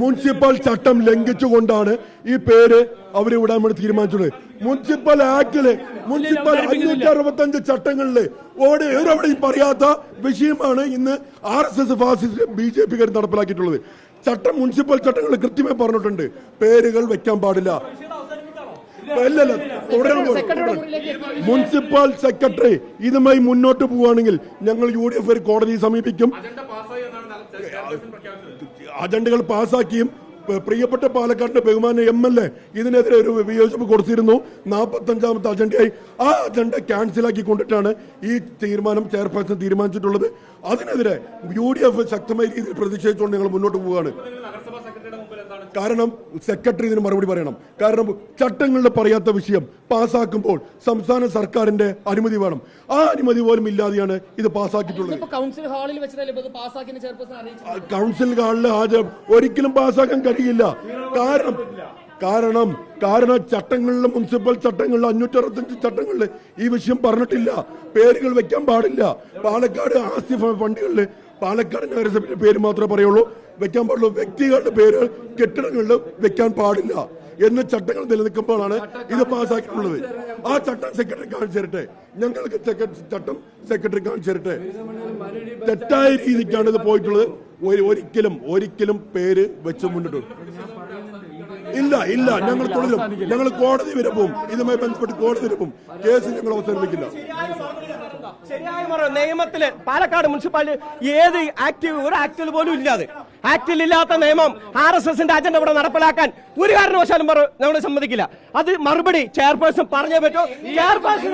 Municipal ചട്ടം ലംഘിച്ചുകൊണ്ടാണ് ഈ പേര് അവർ വിടാൻ വേണ്ടി തീരുമാനിച്ചത്. മുനിസിപ്പൽ ആക്ടിൽ മുനിസിപ്പൽ അഞ്ഞൂറ്റി അറുപത്തി അഞ്ച് ചട്ടങ്ങളിൽ ഓടെ പറയാത്ത വിഷയമാണ് ഇന്ന് R S S fascist B J P നടപ്പിലാക്കിയിട്ടുള്ളത്. ചട്ടം മുനിസിപ്പൽ ചട്ടങ്ങൾ കൃത്യമായി പറഞ്ഞിട്ടുണ്ട്. പേരുകൾ വെക്കാൻ പാടില്ല. മുനിസിപ്പൽ സെക്രട്ടറി ഇതുമായി മുന്നോട്ട് പോവുകയാണെങ്കിൽ ഞങ്ങൾ യു ഡി എഫ് കോടതിയെ സമീപിക്കും. അജണ്ടകൾ പാസാക്കിയും പ്രിയപ്പെട്ട പാലക്കാടിന്റെ ബഹുമാന എം എൽ എ ഇതിനെതിരെ ഒരു വിയോജിപ്പ് കൊടുത്തിരുന്നു. നാൽപ്പത്തഞ്ചാമത്തെ അജണ്ടയായി ആ അജണ്ട ക്യാൻസലാക്കി കൊണ്ടിട്ടാണ് ഈ തീരുമാനം ചെയർപേഴ്സൺ തീരുമാനിച്ചിട്ടുള്ളത്. അതിനെതിരെ യു ഡി എഫ് ശക്തമായ രീതിയിൽ പ്രതിഷേധിച്ചുകൊണ്ട് ഞങ്ങൾ മുന്നോട്ട് പോവുകയാണ്. കാരണം സെക്രട്ടറി ഇതിന് മറുപടി പറയണം. കാരണം ചട്ടങ്ങളുടെ പറയാത്ത വിഷയം പാസ്സാക്കുമ്പോൾ സംസ്ഥാന സർക്കാരിന്റെ അനുമതി വേണം. ആ അനുമതി പോലും ഇല്ലാതെയാണ് ഇത് പാസ്സാക്കിയിട്ടുള്ളത് കൗൺസിൽ ഹാളിൽ കൗൺസിൽ ഹാളിൽ ഹാജർ ഒരിക്കലും പാസ്സാക്കാൻ കഴിയില്ല. കാരണം കാരണം കാരണം ചട്ടങ്ങളിൽ മുനിസിപ്പൽ ചട്ടങ്ങളിൽ അഞ്ഞൂറ്റി അറുപത്തഞ്ച് ചട്ടങ്ങളിൽ ഈ വിഷയം പറഞ്ഞിട്ടില്ല. പേരുകൾ വെക്കാൻ പാടില്ല. പാലക്കാട് ആസ്തി ഫണ്ടുകളിൽ പാലക്കാട് നഗരസഭയുടെ പേര് മാത്രമേ പറയുള്ളൂ. വെക്കാൻ പാടുള്ളൂ വ്യക്തികളുടെ പേര് കെട്ടിടങ്ങളിൽ വെക്കാൻ പാടില്ല എന്ന ചട്ടങ്ങൾ നിലനിൽക്കുമ്പോഴാണ് ഇത് പാസ്സാക്കിയിട്ടുള്ളത്. ആ ചട്ടം സെക്രട്ടറി കാണിച്ചു തരട്ടെ ഞങ്ങൾക്ക് ചട്ടം സെക്രട്ടറി കാണിച്ചു തരട്ടെ തെറ്റായ രീതിക്കാണ് ഇത് പോയിട്ടുള്ളത്. ഒരു- ഒരിക്കലും ഒരിക്കലും പേര് വെച്ച് മുന്നിട്ട് ഇല്ല ഇല്ല. ഞങ്ങൾ തുടരും. ഞങ്ങൾ കോടതി വരെ പോകും. ഇതുമായി ബന്ധപ്പെട്ട് കോടതി വരെ പോകും. കേസ് ഞങ്ങൾ അവസാനിപ്പിക്കില്ല. ശരിയായ മറ- നിയമത്തിൽ പാലക്കാട് മുനിസിപ്പാലിറ്റി ഏത് ആക്റ്റീവ് ഒരു ആക്ടിൽ പോലും ഇല്ലാതെ. ആക്ടിൽ ഇല്ലാത്ത നിയമം ആർ എസ് എസിന്റെ അജണ്ട ഇവിടെ നടപ്പിലാക്കാൻ ഒരു കാരണവശാലും നമ്മൾ സമ്മതിക്കില്ല. അത് മറുപടി ചെയർപേഴ്സൺ പറഞ്ഞേ പറ്റൂ. ചെയർപേഴ്സൺ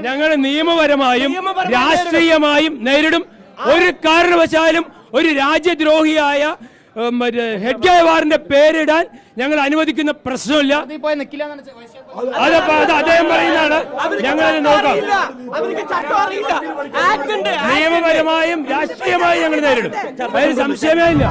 ഞങ്ങൾ നിയമപരമായും രാഷ്ട്രീയമായും നേരിടും. ഒരു കാരണവശാലും ഒരു രാജ്യദ്രോഹിയായ ഹെഡ് ഗേവാറിന്റെ പേരിടാൻ ഞങ്ങൾ അനുവദിക്കുന്ന പ്രശ്നമില്ല. അതപ്പോ അത് അദ്ദേഹം പറയുന്നതാണ്. ഞങ്ങൾ നോക്കാം. അറിയില്ല. അവർക്ക് അറിയില്ല. ആക്ട് ഉണ്ട്. നിയമപരമായും രാഷ്ട്രീയമായും ഞങ്ങൾ നേരിടും. അതിന് സംശയമേ ഇല്ല.